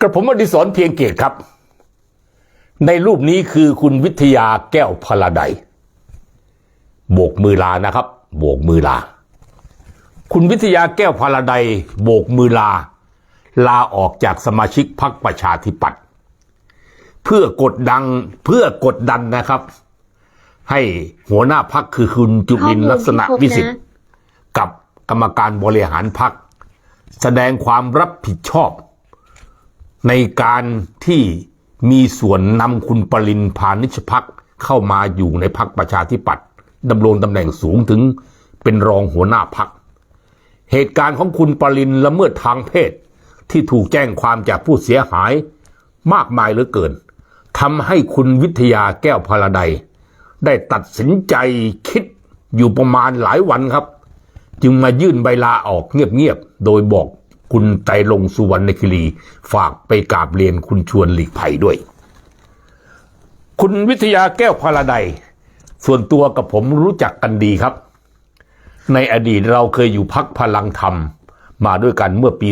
กระผมอดิศรเพียงเกตครับ ในรูปนี้คือคุณวิทยาแก้วพลาไดโบกมือลานะครับ โบกมือลา คุณวิทยาแก้วพลาไดโบกมือลา ลาออกจากสมาชิกพรรคประชาธิปัตย์เพื่อกดดังเพื่อกดดันนะครับ ให้หัวหน้าพักคือคุณจุลินทร์ลักษณะวิสิทธิ์กับกรรมการบริหารพัก แสดงความรับผิดชอบ ในการที่มีส่วนนำคุณปรินพานิชพักเข้ามาอยู่ในพักประชาธิปัตย์ดำรงตำแหน่งสูงถึงเป็นรองหัวหน้าพัก เหตุการณ์ของคุณปรินละเมิดทางเพศ ที่ถูกแจ้งความจากผู้เสียหายมากมายเหลือเกินทำให้คุณวิทยาแก้วพลาไดได้ตัดสินใจคิดอยู่ประมาณหลายวันครับ จึงมายื่นใบลาออกเงียบๆ โดยบอก คุณไตรลงสุวรรณคิรี ฝากไปกราบเรียนคุณชวนหลีกภัยด้วย คุณวิทยาแก้วพาราไดส่วนตัวกับผมรู้จักกันดีครับ ในอดีตเราเคยอยู่พักพลังธรรม มาด้วยกันเมื่อปี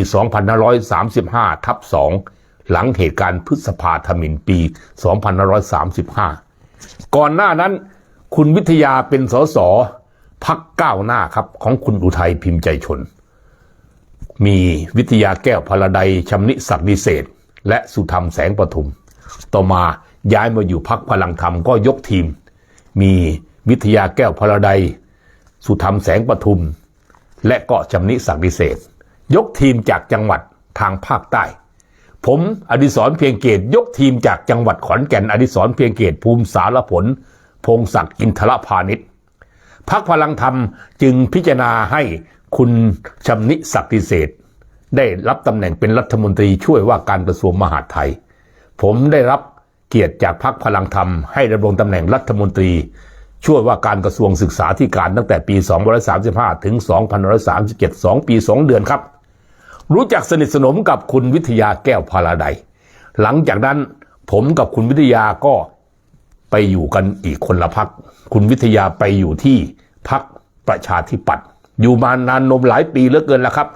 2535 ทับ 2 หลังเหตุการณ์พฤษภาธมินปี 2535 ก่อนหน้านั้น คุณวิทยาเป็นสสพักก้าวหน้าครับของคุณอุทัยพิมพ์ใจชน มีวิทยาแก้วพลาไดยชำนิศักดิเศษ และสุธรรมแสงประทุม ต่อมาย้ายมาอยู่พักพลังธรรมก็ยกทีม มีวิทยาแก้วพลาไดยสุธรรมแสงประทุม และก็ชำนิศักดิเศษ ยกทีมจากจังหวัดทางภาคใต้ ผมอดิศรเพียงเกตยกทีมจากจังหวัดขอนแก่นอดิศรเพียงเกตภูมิสารผล พงศักดิ์อินทรพาณิชย์พักพลังธรรมจึงพิจารณาให้ คุณชำนิศักดิเศษได้รับตำแหน่งเป็นรัฐมนตรีช่วยว่าการกระทรวงมหาดไทย ผมได้รับเกียรติจากพักพลังธรรม ให้ดำรงตำแหน่งรัฐมนตรีช่วยว่าการกระทรวงศึกษาธิการตั้งแต่ปี 2535 ถึง 2537 2 ปี 2 เดือนครับ รู้จักสนิทสนมกับคุณวิทยาแก้วพาราไดยหลังจากนั้นผมกับคุณวิทยาก็ไปอยู่กันอีกคนละพัก คุณวิทยาไปอยู่ที่พักประชาธิปัตย์ อยู่มานานนมหลายปีเหลือเกินแล้วครับ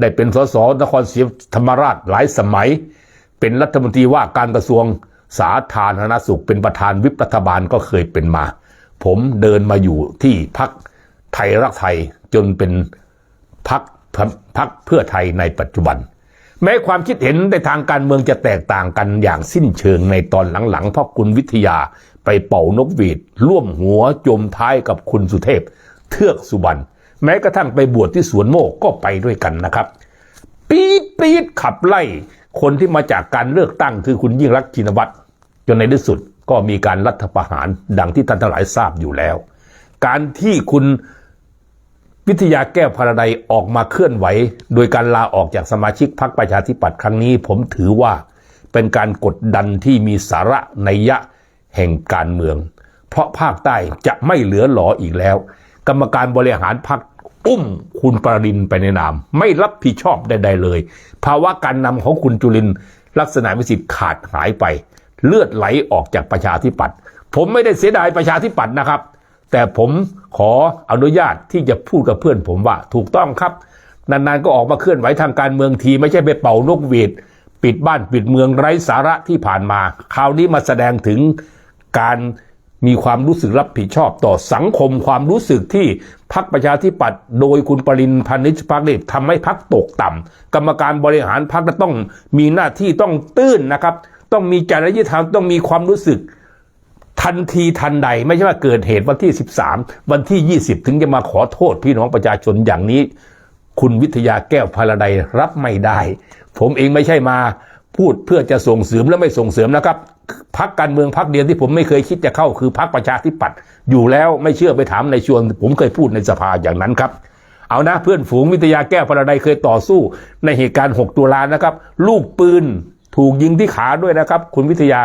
ได้เป็นสสนครศรีธรรมราชหลายสมัย เป็นรัฐมนตรีว่าการกระทรวงสาธารณสุข เป็นประธานวิปรัฐบาลก็เคยเป็นมา ผมเดินมาอยู่ที่พักไทยรักไทยจนเป็นพักพักเพื่อไทยในปัจจุบัน แม้ความคิดเห็นในทางการเมืองจะแตกต่างกันอย่างสิ้นเชิงในตอนหลังๆเพราะคุณวิทยาไปเป่านกหวีดร่วมหัวจมท้ายกับคุณสุเทพ เทือกสุบรรณ แม้กระทั่งไปบวชที่สวนโมกก็ไปด้วยกันนะครับ ปี๊ดปี๊ดขับไล่คนที่มาจากการเลือกตั้งคือคุณยิ่งรักษณ์ชินวัตรจนในที่สุดก็มีการรัฐประหารดังที่ท่านทั้งหลายทราบอยู่แล้ว การที่คุณวิทยาแก้วพาราไดออกมาเคลื่อนไหว โดยการลาออกจากสมาชิกพรรคประชาธิปัตย์ครั้งนี้ ผมถือว่าเป็นการกดดันที่มีสาระในยะแห่งการเมือง เพราะภาคใต้จะไม่เหลือหลออีกแล้ว กรรมการบริหารพรรคอุ้มคุณปรินไปในนาม ไม่รับผิดชอบใดๆเลย ภาวะการนำของคุณจุลินลักษณะวิสิทธิ์ขาดหายไป เลือดไหลออกจากประชาธิปัตย์ผมไม่ได้เสียดายประชาธิปัตย์นะครับ แต่ผมขออนุญาตที่จะพูดกับเพื่อนผมว่าถูกต้องครับ นานๆก็ออกมาเคลื่อนไหวทางการเมืองที ไม่ใช่ไปเป่านกหวีดปิดบ้านปิดเมืองไร้สาระที่ผ่านมา คราวนี้มาแสดงถึงการ มีความรู้สึกรับผิดชอบต่อสังคมความรู้สึกที่พักประชาธิปัตย์โดยคุณปรินพานิชพักนี่ทำให้พักตกต่ำกรรมการบริหารพักต้องมีหน้าที่ต้องตื้นนะครับ ต้องมีจริยธรรมต้องมีความรู้สึกทันทีทันใดไม่ใช่ว่าเกิดเหตุวันที่ 13 วันที่ 20 ถึงจะมาขอโทษพี่น้องประชาชนอย่างนี้ คุณวิทยาแก้วพาราไดรับไม่ได้ ผมเองไม่ใช่มา พูดเพื่อจะส่งเสริมและไม่ส่งเสริมนะครับพักการเมืองพักเดียวที่ผมไม่เคยคิดจะเข้าคือพักประชาธิปัตย์อยู่แล้วไม่เชื่อไปถามในชวน ผมเคยพูดในสภาอย่างนั้นครับ เอานะเพื่อนฝูงวิทยาแก้วพราไดเคยต่อสู้ ในเหตุการณ์ 6 ตุลานะครับ ลูกปืนถูกยิงที่ขาด้วยนะครับ คุณวิทยา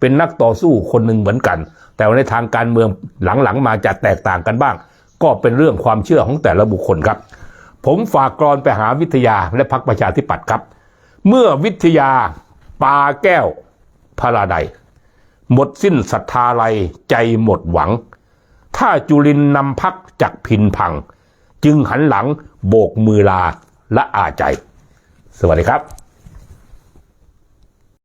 เป็นนักต่อสู้คนหนึ่งเหมือนกัน แต่ว่าในทางการเมืองหลังๆมาจะแตกต่างกันบ้าง ก็เป็นเรื่องความเชื่อของแต่ละบุคคลครับ ผมฝากกรอนไปหาวิทยาและพรรคประชาธิปัตย์ครับ เมื่อวิทยาปาแก้วพราไดหมดสิ้นศรัทธาไรใจหมดหวัง ถ้าจุลินนำพักจากพินพัง จึงหันหลังโบกมือลาและอาใจ สวัสดีครับ